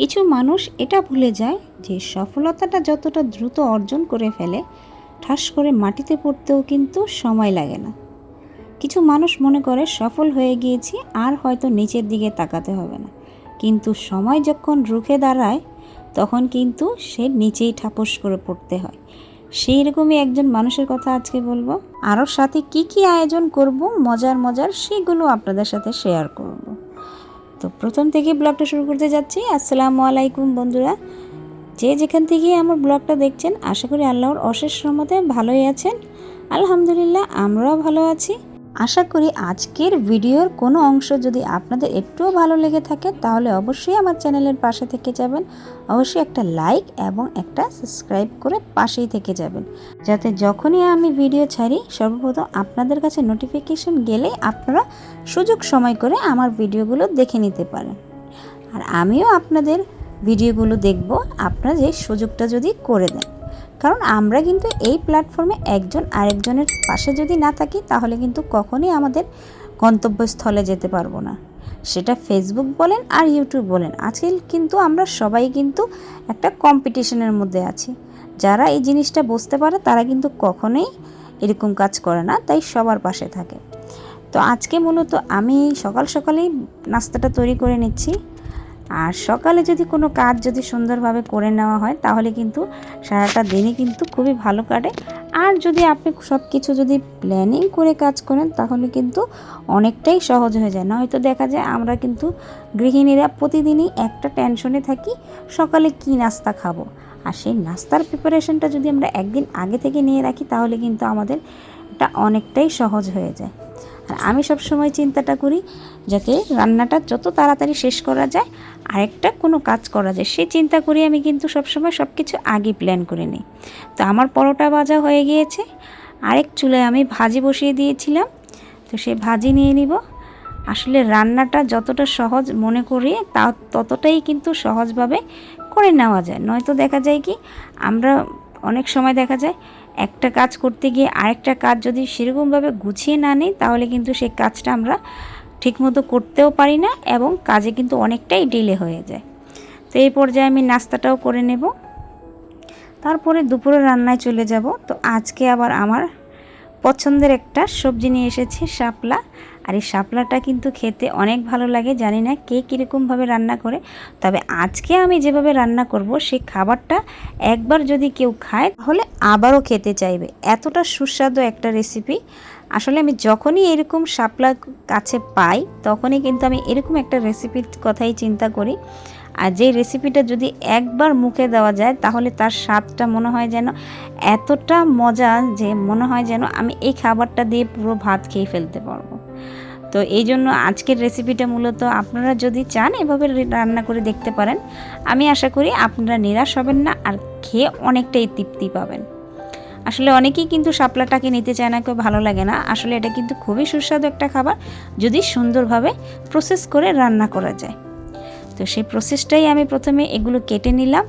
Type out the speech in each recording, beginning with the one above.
কিছু মানুষ এটা ভুলে যায় যে সফলতাটা যতটা দ্রুত অর্জন করে ফেলে, ঠাস করে মাটিতে পড়তেও কিন্তু সময় লাগে না। কিছু মানুষ মনে করে, সফল হয়ে গিয়েছি, আর হয়তো নিচের দিকে তাকাতে হবে না। কিন্তু সময় যখন রুখে দাঁড়ায়, তখন কিন্তু সে নিচেই ঠাপস করে পড়তে হয়। সেই রকমই একজন মানুষের কথা আজকে বলব। আরও সাথে কি কি আয়োজন করব, মজার মজার সেগুলো আপনাদের সাথে শেয়ার করব। তো প্রথম থেকে ব্লগটা শুরু করতে যাচ্ছি। আসসালামু আলাইকুম বন্ধুরা। যে যেখান থেকে আমার ব্লগটা দেখছেন, আশা করি আল্লাহর অশেষ রহমতে ভালোই আছেন। আলহামদুলিল্লাহ, আমরাও ভালো আছি। আশা করি আজকের ভিডিওর কোনো অংশ যদি আপনাদের একটুও ভালো লেগে থাকে, তাহলে অবশ্যই আমার চ্যানেলের পাশে থেকে যাবেন। অবশ্যই একটা লাইক এবং একটা সাবস্ক্রাইব করে পাশেই থেকে যাবেন। যাতে যখনই আমি ভিডিও ছাড়ি, সর্বপ্রথম আপনাদের কাছে নোটিফিকেশন গেলেই আপনারা সুযোগ সময় করে আমার ভিডিওগুলো দেখে নিতে পারেন। আর আমিও আপনাদের ভিডিওগুলো দেখব, আপনারা যে সুযোগটা যদি করে দেন। কারণ আমরা কিন্তু এই প্ল্যাটফর্মে একজন আরেকজনের পাশে যদি না থাকি, তাহলে কিন্তু কখনোই আমাদের গন্তব্যস্থলে যেতে পারব না। সেটা ফেসবুক বলেন আর ইউটিউব বলেন। আজকাল কিন্তু আমরা সবাই কিন্তু একটা কম্পিটিশনের মধ্যে আছি। যারা এই জিনিসটা বুঝতে পারে, তারা কিন্তু কখনোই এরকম কাজ করে না, তাই সবার পাশে থাকে। তো আজকে মূলত আমি সকাল সকালেই নাস্তাটা তৈরি করে নিচ্ছি। আর সকালে যদি কোনো কাজ যদি সুন্দরভাবে করে নেওয়া হয়, তাহলে কিন্তু সারাটা দিনই কিন্তু খুবই ভালো কাটে। আর যদি আপনি সব কিছু যদি প্ল্যানিং করে কাজ করেন, তাহলে কিন্তু অনেকটাই সহজ হয়ে যায়। নয়তো দেখা যায় আমরা কিন্তু গৃহিণীরা প্রতিদিনই একটা টেনশনে থাকি, সকালে কি নাস্তা খাব? আর সেই নাস্তার প্রিপারেশনটা যদি আমরা একদিন আগে থেকে নিয়ে রাখি, তাহলে কিন্তু আমাদের এটা অনেকটাই সহজ হয়ে যায়। আর আমি সব সময় চিন্তাটা করি যাতে রান্নাটা যত তাড়াতাড়ি শেষ করা যায়, আরেকটা কোনো কাজ করা যায়। সে চিন্তা করি আমি কিন্তু সবসময় সব কিছু আগে প্ল্যান করে নিই। তো আমার পরোটা ভাজা হয়ে গিয়েছে। আরেক চুলায় আমি ভাজি বসিয়ে দিয়েছিলাম। তো সে ভাজি নিয়ে নিব। আসলে রান্নাটা যতটা সহজ মনে করি তা ততটাই কিন্তু সহজভাবে করে নেওয়া যায়। নয়তো দেখা যায় কি, আমরা অনেক সময় দেখা যায় একটা কাজ করতে গিয়ে আরেকটা কাজ যদি সেরকমভাবে গুছিয়ে না নিই, তাহলে কিন্তু সেই কাজটা আমরা ঠিকমতো করতেও পারি না এবং কাজে কিন্তু অনেকটাই ডিলে হয়ে যায়। তো এই পর্যায়ে আমি নাস্তাটাও করে নেব। তারপরে দুপুরে রান্নায় চলে যাব। তো আজকে আবার আমার পছন্দের একটা সবজি নিয়ে এসেছে, শাপলা। আর এই শাপলাটা কিন্তু খেতে অনেক ভালো লাগে, জানি না কে কীরকমভাবে রান্না করে। তবে আজকে আমি যেভাবে রান্না করব সেই খাবারটা একবার যদি কেউ খায়, তাহলে আবারও খেতে চাইবে। এতটা সুস্বাদু একটা রেসিপি আসলে আমি যখনই এরকম শাপলা কাছে পাই, তখনই কিন্তু আমি এরকম একটা রেসিপির কথাই চিন্তা করি। আর যেই রেসিপিটা যদি একবার মুখে দেওয়া যায়, তাহলে তার স্বাদটা মনে হয় যেন এতটা মজা যে মনে হয় যেন আমি এই খাবারটা দিয়ে পুরো ভাত খেয়ে ফেলতে পারব। তো এই জন্য আজকের রেসিপিটা মূলত আপনারা যদি চান, এভাবে রান্না করে দেখতে পারেন। আমি আশা করি আপনারা নিরাশ হবেন না আর খেয়ে অনেকটাই তৃপ্তি পাবেন। আসলে অনেকেই কিন্তু শাপলাটাকে নিতে চায় না, কেউ ভালো লাগে না। আসলে এটা কিন্তু খুবই সুস্বাদু একটা খাবার। যদি সুন্দরভাবে প্রসেস করে রান্না করা যায়। তো সেই প্রসেসটাই আমি প্রথমে এগুলো কেটে নিলাম।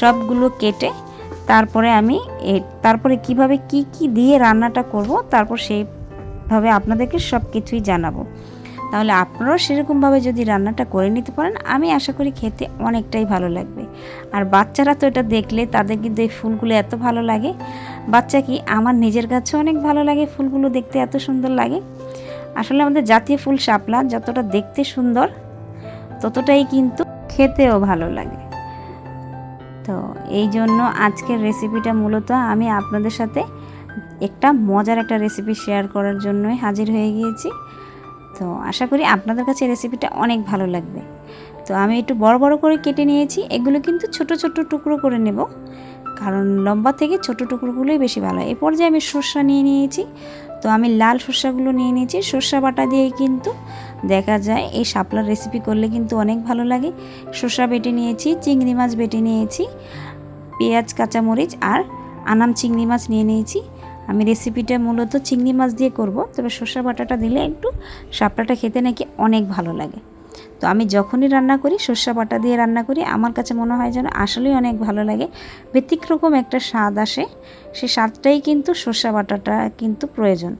সবগুলো কেটে তারপরে আমি তারপরে কীভাবে কি কি দিয়ে রান্নাটা করব, তারপর সেইভাবে আপনাদেরকে সব কিছুই জানাব। তাহলে আপনারাও সেরকমভাবে যদি রান্নাটা করে নিতে পারেন, আমি আশা করি খেতে অনেকটাই ভালো লাগবে। আর বাচ্চারা তো এটা দেখলে তাদের কিন্তু এই ফুলগুলো এত ভালো লাগে। বাচ্চা কি আমার নিজের কাছেও অনেক ভালো লাগে ফুলগুলো দেখতে এত সুন্দর লাগে। আসলে আমাদের জাতীয় ফুল শাপলা, যতটা দেখতে সুন্দর ততটাই কিন্তু খেতেও ভালো লাগে। তো এই জন্য আজকের রেসিপিটা মূলত আমি আপনাদের সাথে একটা মজার একটা রেসিপি শেয়ার করার জন্যই হাজির হয়ে গিয়েছি। তো আশা করি আপনাদের কাছে রেসিপিটা অনেক ভালো লাগবে। তো আমি একটু বড় বড় করে কেটে নিয়েছি, এগুলো কিন্তু ছোট ছোট টুকরো করে নেব। কারণ লম্বা থেকে ছোট টুকরোগুলোই বেশি ভালো। হয় এ পর্যায়ে আমি সর্ষা নিয়ে নিয়েছি। তো আমি লাল সর্ষাগুলো নিয়ে নিয়েছি। সর্ষা বাটা দিয়েই কিন্তু দেখা যায় এই শাপলার রেসিপি করলে কিন্তু অনেক ভালো লাগে। সর্ষা বেটে নিয়েছি, চিংড়ি মাছ বেটে নিয়েছি, পেঁয়াজ, কাঁচামরিচ আর আনাম চিংড়ি মাছ নিয়ে নিয়েছি। আমি রেসিপিটা মূলত চিংড়ি মাছ দিয়ে করব, তবে সর্ষা বাটাটা দিলে একটু শাপলাটা খেতে নাকি অনেক ভালো লাগে। তো আমি যখনই রান্না করি, সর্ষা বাটা দিয়ে রান্না করি, আমার কাছে মনে হয় যেন আসলেই অনেক ভালো লাগে। ব্যতিক্রকম একটা স্বাদ আসে। সে স্বাদটাই কিন্তু সর্ষা বাটাটা কিন্তু প্রয়োজন।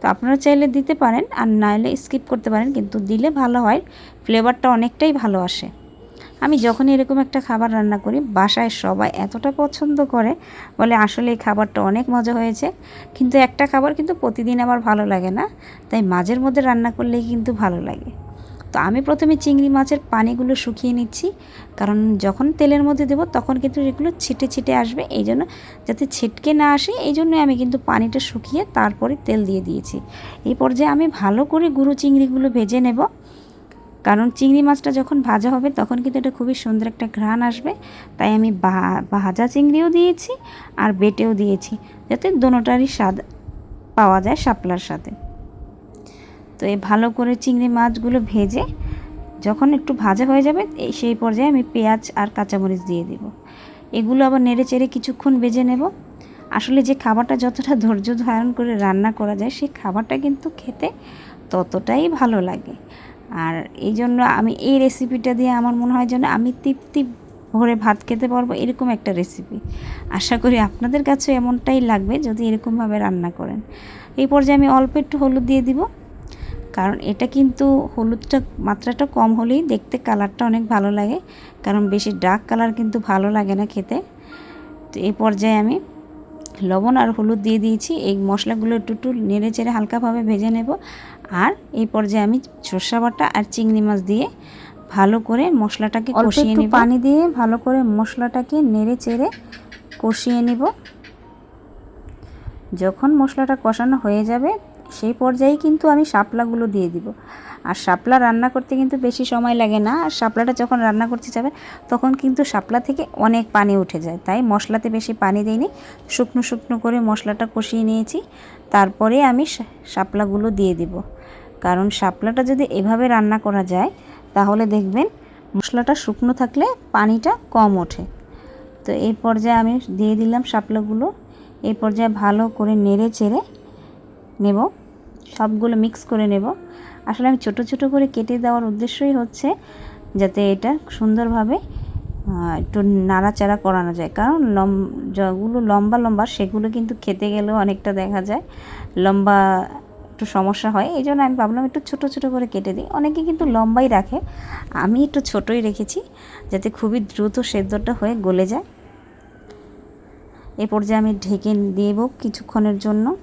তো আপনারা চাইলে দিতে পারেন, আর নাইলে স্কিপ করতে পারেন, কিন্তু দিলে ভালো হয় ফ্লেভারটা অনেকটাই ভালো আসে। আমি যখনই এরকম একটা খাবার রান্না করি, বাসায় সবাই এতটা পছন্দ করে, বলে আসলে এই খাবারটা অনেক মজা হয়েছে, কিন্তু একটা খাবার কিন্তু প্রতিদিন আমার ভালো লাগে না, তাই মাঝের মধ্যে রান্না করলেই কিন্তু ভালো লাগে। তো আমি প্রথমে চিংড়ি মাছের পানিগুলো শুকিয়ে নিচ্ছি, কারণ যখন তেলের মধ্যে দেবো তখন কিন্তু এগুলো ছিটে ছিটে আসবে, এই জন্য যাতে ছিটকে না আসে, এই জন্য আমি কিন্তু পানিটা শুকিয়ে তারপরে তেল দিয়ে দিয়েছি। এই পর্যায়ে আমি ভালো করে গুঁড়ো চিংড়িগুলো ভেজে নেব, কারণ চিংড়ি মাছটা যখন ভাজা হবে তখন কিন্তু এটা খুবই সুন্দর একটা ঘ্রাণ আসবে, তাই আমি ভাজা চিংড়িও দিয়েছি আর বেটেও দিয়েছি, যাতে দোনোটারই স্বাদ পাওয়া যায় শাপলার সাথে। তো এই ভালো করে চিংড়ি মাছগুলো ভেজে যখন একটু ভাজা হয়ে যাবে, এই সেই পর্যায়ে আমি পেঁয়াজ আর কাঁচামরিচ দিয়ে দেব। এগুলো আবার নেড়ে চেড়ে কিছুক্ষণ বেজে নেব। আসলে যে খাবারটা যতটা ধৈর্য ধারণ করে রান্না করা যায়, সেই খাবারটা কিন্তু খেতে ততটাই ভালো লাগে। আর এই জন্য আমি এই রেসিপিটা দিয়ে আমার মনে হয় যেন আমি তৃপ্তি ভরে ভাত খেতে পারব, এরকম একটা রেসিপি আশা করি আপনাদের কাছে এমনটাই লাগবে যদি এরকমভাবে রান্না করেন। এই পর্যায়ে আমি অল্প একটু হলুদ দিয়ে দিব। কারণ এটা কিন্তু হলুদটা মাত্রাটা কম হলেই দেখতে কালারটা অনেক ভালো লাগে। কারণ বেশি ডার্ক কালার কিন্তু ভালো লাগে না খেতে। তো এই পর্যায়ে আমি লবণ আর হলুদ দিয়ে দিয়েছি। এই মশলাগুলো একটু একটু নেড়ে চেড়ে হালকাভাবে ভেজে নেব। আর এই পর্যায়ে আমি সর্ষা বাটা আর চিংড়ি মাছ দিয়ে ভালো করে মশলাটাকে কষিয়ে নিব। পানি দিয়ে ভালো করে মশলাটাকে নেড়ে চেড়ে কষিয়ে নিব। যখন মশলাটা কষানো হয়ে যাবে সেই পর্যায়ে কিন্তু আমি শাপলাগুলো দিয়ে দিব। আর শাপলা রান্না করতে কিন্তু বেশি সময় লাগে না। আর শাপলাটা যখন রান্না করতে যাবে তখন কিন্তু শাপলা থেকে অনেক পানি উঠে যায়। তাই মশলাতে বেশি পানি দিইনি। শুকনো শুকনো করে মশলাটা কষিয়ে নিয়েছি। তারপরে আমি শাপলাগুলো দিয়ে দিব। কারণ শাপলাটা যদি এভাবে রান্না করা যায়, তাহলে দেখবেন মশলাটা শুকনো থাকলে পানিটা কম ওঠে। তো এই পর্যায়ে আমি দিয়ে দিলাম শাপলাগুলো। এই পর্যায়ে ভালো করে নেড়ে চেড়ে নেব। সবগুলো মিক্স করে নেব। আসলে আমি ছোট ছোট করে কেটে দেওয়ার উদ্দেশ্যই হচ্ছে যাতে এটা সুন্দরভাবে একটু নাড়াচাড়া করানো যায়। কারণ লম, যেগুলো লম্বা লম্বা, সেগুলো কিন্তু খেতে গেলেও অনেকটা দেখা যায়। লম্বা একটু সমস্যা হয়। এই জন্য আমি ভাবলাম একটু ছোট ছোট করে কেটে দিই। অনেকে কিন্তু লম্বাই রাখে। আমি একটু ছোটই রেখেছি যাতে খুবই দ্রুত সেদ্ধটা হয়ে গলে যায়। এ পর্যায়ে আমি ঢেকে দেব কিছুক্ষণের জন্য।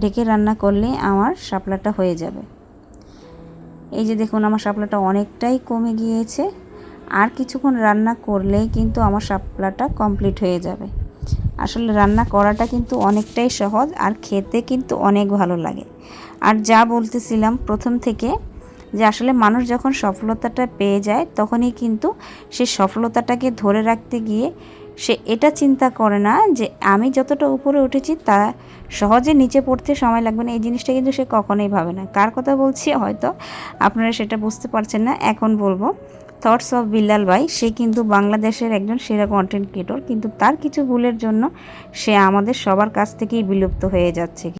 ঢেকে রান্না করলে আমার শাপলাটা হয়ে যাবে। এই যে দেখুন, আমার শাপলাটা অনেকটাই কমে গিয়েছে। আর কিছুক্ষণ রান্না করলেই কিন্তু আমার শাপলাটা কমপ্লিট হয়ে যাবে। আসলে রান্না করাটা কিন্তু অনেকটাই সহজ আর খেতে কিন্তু অনেক ভালো লাগে। আর যা বলতেছিলাম প্রথম থেকে, যে আসলে মানুষ যখন সফলতাটা পেয়ে যায়, তখনই কিন্তু সে সফলতাটাকে ধরে রাখতে গিয়ে সে এটা চিন্তা করে না যে আমি যতটা উপরে উঠেছি তা সহজে নিচে পড়তে সময় লাগবে না। এই জিনিসটা কিন্তু সে কখনোই ভাবে না। কার কথা বলছি হয়তো আপনারা সেটা বুঝতে পারছেন না। এখন বলব থটস অফ বিল্লাল ভাই, সে কিন্তু বাংলাদেশের একজন সেরা কন্টেন্ট ক্রিয়েটর কিন্তু তার কিছু ভুলের জন্য সে আমাদের সবার কাছ থেকেই বিলুপ্ত হয়ে যাচ্ছে।